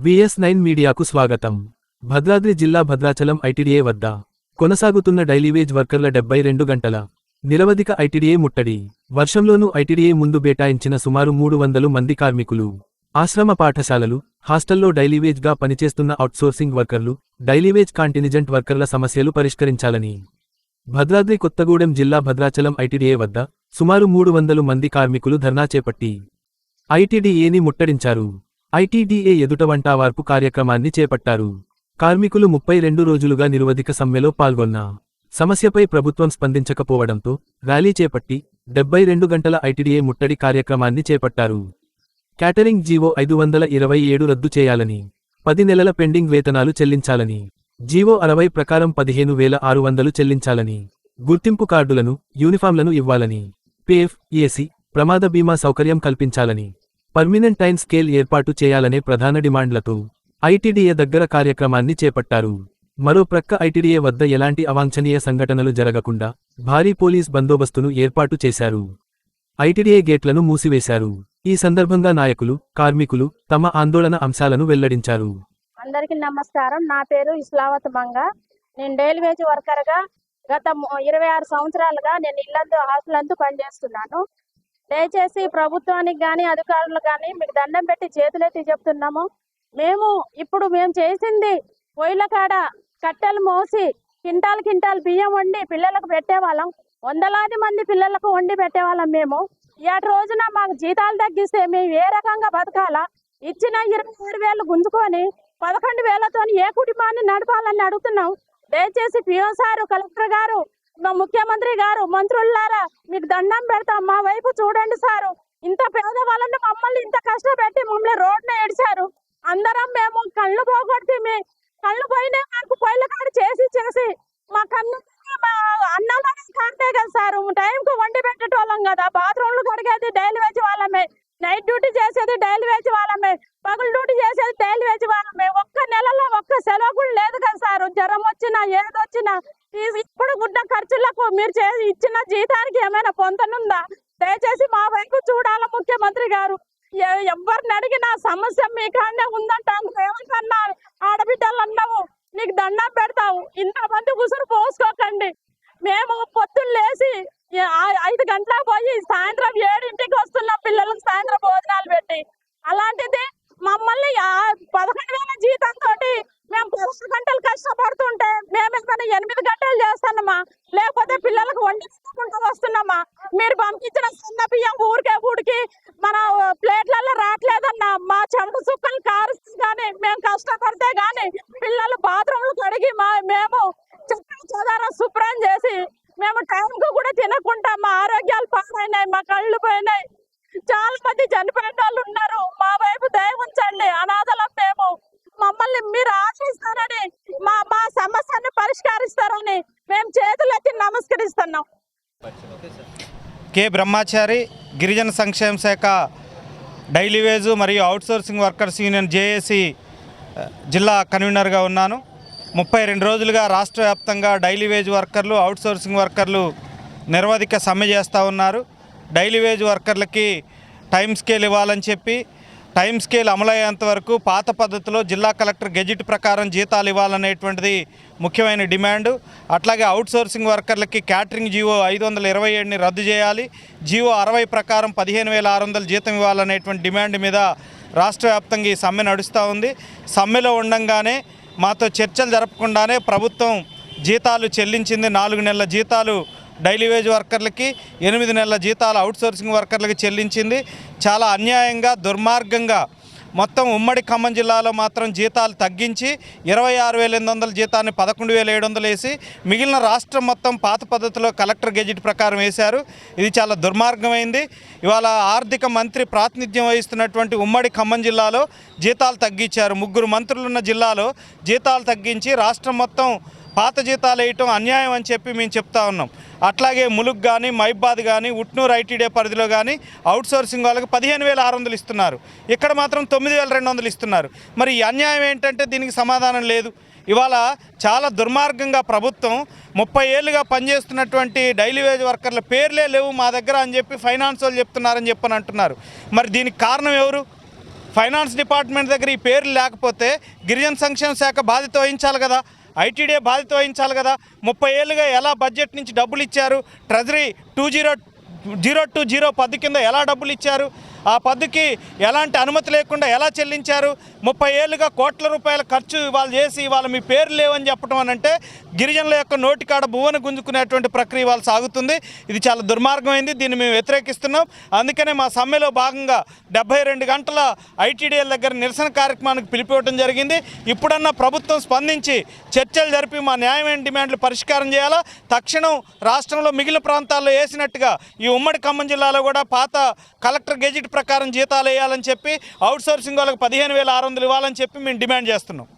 VS nine మీడియాకు స్వాగతం. భద్రాద్రి జిల్లా భద్రాచలం ఐటీడీఏ వద్ద కొనసాగుతున్న డైలీవేజ్ వర్కర్ల డెబ్బై రెండు గంటల నిరవధిక ఐటీడీఏ ముట్టడి. వర్షంలోనూ ఐటీడీఏ ముందు బేటాయించిన సుమారు మూడు వందలు మంది కార్మికులు ఆశ్రమ పాఠశాలలు హాస్టల్లో డైలీవేజ్గా పనిచేస్తున్న అవుట్సోర్సింగ్ వర్కర్లు డైలీవేజ్ కాంటినిజెంట్ వర్కర్ల సమస్యలు పరిష్కరించాలని. భద్రాద్రి కొత్తగూడెం జిల్లా భద్రాచలం ఐటీడీఏ వద్ద సుమారు మూడు వందలు మంది కార్మికులు ధర్నా చేపట్టి ఐటీడీఏని ముట్టడించారు. ఐటీడీఏ ఎదుట వంటావార్పు కార్యక్రమాన్ని చేపట్టారు. కార్మికులు ముప్పై రెండు రోజులుగా నిరవధిక సమ్మెలో పాల్గొన్న సమస్యపై ప్రభుత్వం స్పందించకపోవడంతో ర్యాలీ చేపట్టి డెబ్బై రెండు గంటల ఐటీడీఏ ముట్టడి కార్యక్రమాన్ని చేపట్టారు. క్యాటరింగ్ జీవో ఐదు వందల ఇరవై ఏడు రద్దు చేయాలని పది నెలల పెండింగ్ వేతనాలు చెల్లించాలని జీవో అరవై ప్రకారం పదిహేను వేల ఆరు వందలు చెల్లించాలని గుర్తింపు కార్డులను యూనిఫామ్లను ఇవ్వాలని పేఎఫ్ ఏసీ ప్రమాద బీమా సౌకర్యం కల్పించాలని పర్మినెంట్ టైం స్కేల్ ఏర్పాటు చేయాలనే ప్రధాన డిమాండ్లతో ఐటీడీఏ దగ్గర కార్యక్రమాన్ని చేపట్టారు. మరో ప్రక్క ఐటీడీఏ వద్ద ఎలాంటి అవాంఛనీయ సంఘటనలు జరగకుండా భారీ పోలీస్ బందోబస్తును ఏర్పాటు చేశారు. ఐటీడీఏ గేట్లను మూసివేశారు. ఈ సందర్భంగా నాయకులు కార్మికులు తమ ఆందోళన అంశాలను వెల్లడించారు. అందరికీ నమస్కారం. నా పేరు ఇస్లావత్ మంగ. నేను డైలీ వేజ్ వర్కర్గా గత ఇరవై ఆరు సంవత్సరాలుగా నేను ఇల్లందు హాస్టల్ పనిచేస్తున్నాను. దయచేసి ప్రభుత్వానికి కానీ అధికారులు కానీ మీకు దండం పెట్టి చేతులెత్తి చెప్తున్నాము. మేము ఇప్పుడు మేము చేసింది పొయ్యిల కాడ కట్టెలు మోసి కింటాల్ కింటాల్ బియ్యం వండి పిల్లలకు పెట్టేవాళ్ళం. వందలాది మంది పిల్లలకు వండి పెట్టేవాళ్ళం మేము. ఇవాటి రోజున మాకు జీతాలు తగ్గిస్తే మేము ఏ రకంగా బతకాలా? ఇచ్చిన ఇరవై ఏడు వేలు గుంజుకొని పదకొండు వేలతో ఏ కుటుంబాన్ని నడపాలని అడుగుతున్నాం? దయచేసి పిఓ సారు కలెక్టర్ గారు మా ముఖ్యమంత్రి గారు మంత్రులారా మీకు దండం పెడతాం. మా వైపు చూడండి సారు. ఇంత పేదవాళ్ళని మమ్మల్ని ఇంత కష్టపెట్టి మమ్మల్ని రోడ్న ఏడిచారు. అందరం మేము కళ్ళు పోగొట్టి మీ కళ్ళు పోయినా మాకు పొయ్యిల కాడ చేసి చేసి మా కన్ను మా అన్నాలని కాడితే కదా సారు టైంకు వండి పెట్టేటోళ్ళం కదా బాత్రూమ్లు కడిగేది డైలీ వేసి వాళ్ళమే నైట్ డ్యూటీ చేసేది డైలీ వేసి వాళ్ళమే పగలు డ్యూటీ చేసేది డైలీ వేసి వాళ్ళమే ఒక్క నెలలో ఒక్క సెలవు కూడా లేదు కదా సార్ జ్వరం వచ్చినా ఏది వచ్చినా ఈ- ఇప్పుడు రైతులకు మీరు చేసి ఇచ్చిన జీతానికి ఏమైనా పొందనుందా దయచేసి మా వైపు చూడాల ముఖ్యమంత్రి గారు. ఎవరిని అడిగినా సమస్య మీ కాడనే ఉందంటాను ఏమన్నా ఆడబిడ్డలు అన్నావు నీకు దండం పెడతావు. ఇంతమంది ఉసురు పోసుకోకండి. మేము పొద్దున్న లేచి ఐదు గంటలకు పోయి సాయంత్రం ఏడింటికి వస్తున్నాం పిల్లలకు సాయంత్రం భోజనాలు పెట్టి అలాంటిది మమ్మల్ని ఆ- పదకొండు వేల జీతంతో మేము పదకొండు గంటలు కష్టపడుతుంటే మేము ఏమైనా ఎనిమిది గంటలు చేస్తానమ్మా లేకపోతే పిల్లలకు వండి తీసుకుంటూ వస్తున్నామా మీరు పంపించిన సన్న బియ్యం ఊరికే ఊడికి మన ప్లేట్లలో రావట్లేదన్నా. మా చెమట సుక్కలు కారుస్తూ కానీ మేము కష్టపడితే కానీ పిల్లలు బాత్రూమ్లు కడిగి మా మేము చదారం శుభ్రం చేసి మేము టైంకు కూడా తినకుండా మా ఆరోగ్యాలు పాడైనాయి మా కళ్ళు పోయినాయి. చాలా మంది చనిపోయిన వాళ్ళు ఉన్నారు. మా వైపు దయ ఉంచండి. అనాథలం మేము మమ్మల్ని మీరు ఆశిస్తారని మా మా సమస్యను పరిష్కరిస్తారని మేము చేతులెత్తి నమస్కరిస్తున్నాం కె బ్రహ్మాచారి గిరిజన సంక్షేమ శాఖ డైలీ వేజు మరియు అవుట్సోర్సింగ్ వర్కర్స్ యూనియన్ జేఏసీ జిల్లా కన్వీనర్గా ఉన్నాను. ముప్పై రెండు రోజులుగా రాష్ట్ర వ్యాప్తంగా డైలీ వేజ్ వర్కర్లు అవుట్సోర్సింగ్ వర్కర్లు నిరవధిక సమ్మె చేస్తూ ఉన్నారు. డైలీ వేజ్ వర్కర్లకి టైం స్కేల్ ఇవ్వాలని చెప్పి టైం స్కేల్ అమలయ్యేంత వరకు పాత పద్ధతిలో జిల్లా కలెక్టర్ గెజిట్ ప్రకారం జీతాలు ఇవ్వాలనేటువంటిది ముఖ్యమైన డిమాండు. అట్లాగే అవుట్సోర్సింగ్ వర్కర్లకి క్యాటరింగ్ జీవో ఐదు వందల ఇరవై ఏడుని రద్దు చేయాలి. జీవో అరవై ప్రకారం పదిహేను వేల ఆరు వందల జీతం ఇవ్వాలనేటువంటి డిమాండ్ మీద రాష్ట్ర వ్యాప్తంగా ఈ సమ్మె నడుస్తూ ఉంది. సమ్మెలో ఉండంగానే మాతో చర్చలు జరపకుండానే ప్రభుత్వం జీతాలు చెల్లించింది. నాలుగు నెలల జీతాలు డైలీ వేజ్ వర్కర్లకి ఎనిమిది నెలల జీతాలు అవుట్సోర్సింగ్ వర్కర్లకి చెల్లించింది. చాలా అన్యాయంగా దుర్మార్గంగా మొత్తం ఉమ్మడి ఖమ్మం జిల్లాలో మాత్రం జీతాలు తగ్గించి ఇరవై ఆరు వేల ఎనిమిది వందల జీతాన్ని పదకొండు వేల ఏడు వందలు వేసి మిగిలిన రాష్ట్రం మొత్తం పాత పద్ధతిలో కలెక్టర్ గెజిట్ ప్రకారం వేశారు. ఇది చాలా దుర్మార్గమైంది. ఇవాళ ఆర్థిక మంత్రి ప్రాతినిధ్యం వహిస్తున్నటువంటి ఉమ్మడి ఖమ్మం జిల్లాలో జీతాలు తగ్గించారు. ముగ్గురు మంత్రులున్న జిల్లాలో జీతాలు తగ్గించి రాష్ట్రం మొత్తం పాత జీతాలు వేయటం అన్యాయం అని చెప్పి మేము చెప్తా ఉన్నాం. అట్లాగే ములుగ్ కానీ మైబాద్ కానీ ఉట్నూరు ఐటీడీ పరిధిలో కానీ అవుట్సోర్సింగ్ వాళ్ళకి పదిహేను వేల ఆరు వందలు ఇస్తున్నారు. ఇక్కడ మాత్రం తొమ్మిది వేల రెండు వందలు ఇస్తున్నారు. మరి ఈ అన్యాయం ఏంటంటే దీనికి సమాధానం లేదు. ఇవాళ చాలా దుర్మార్గంగా ప్రభుత్వం ముప్పై ఏళ్ళుగా పనిచేస్తున్నటువంటి డైలీ వేజ్ వర్కర్ల పేర్లే లేవు మా దగ్గర అని చెప్పి ఫైనాన్స్ వాళ్ళు చెప్తున్నారని చెప్పని అంటున్నారు. మరి దీనికి కారణం ఎవరు? ఫైనాన్స్ డిపార్ట్మెంట్ దగ్గర ఈ పేర్లు లేకపోతే గిరిజన సంక్షేమ శాఖ బాధ్యత వహించాలి కదా. ఐటీడీఏ బాధ్యత వహించాలి కదా. ముప్పై ఏళ్ళుగా ఎలా బడ్జెట్ నుంచి డబ్బులు ఇచ్చారు? Treasury two zero zero two zero పద్దు కింద ఎలా డబ్బులు ఇచ్చారు? ఆ పద్దుకి ఎలాంటి అనుమతి లేకుండా ఎలా చెల్లించారు? ముప్పై ఏళ్ళుగా కోట్ల రూపాయల ఖర్చు వాళ్ళు చేసి వాళ్ళ మీ పేరు లేవని చెప్పడం అని అంటే గిరిజనుల యొక్క నోటికాడ భువన గుంజుకునేటువంటి ప్రక్రియ వాళ్ళు సాగుతుంది. ఇది చాలా దుర్మార్గమైంది. దీన్ని మేము వ్యతిరేకిస్తున్నాం. అందుకనే మా సమ్మెలో భాగంగా డెబ్బై రెండు గంటల ఐటీడీఎల్ దగ్గర నిరసన కార్యక్రమానికి పిలిపివ్వడం జరిగింది. ఇప్పుడన్నా ప్రభుత్వం స్పందించి చర్చలు జరిపి మా న్యాయమైన డిమాండ్లు పరిష్కారం చేయాలా? తక్షణం రాష్ట్రంలో మిగిలిన ప్రాంతాల్లో వేసినట్టుగా ఈ ఉమ్మడి ఖమ్మం జిల్లాలో కూడా పాత కలెక్టర్ గెజిట్ ప్రకారం జీతాలు వేయాలని చెప్పి అవుట్ సోర్సింగ్ వాళ్ళకి పదిహేను వేల ఆరు వందలు ఇవ్వాలని చెప్పి మేము డిమాండ్ చేస్తున్నాం.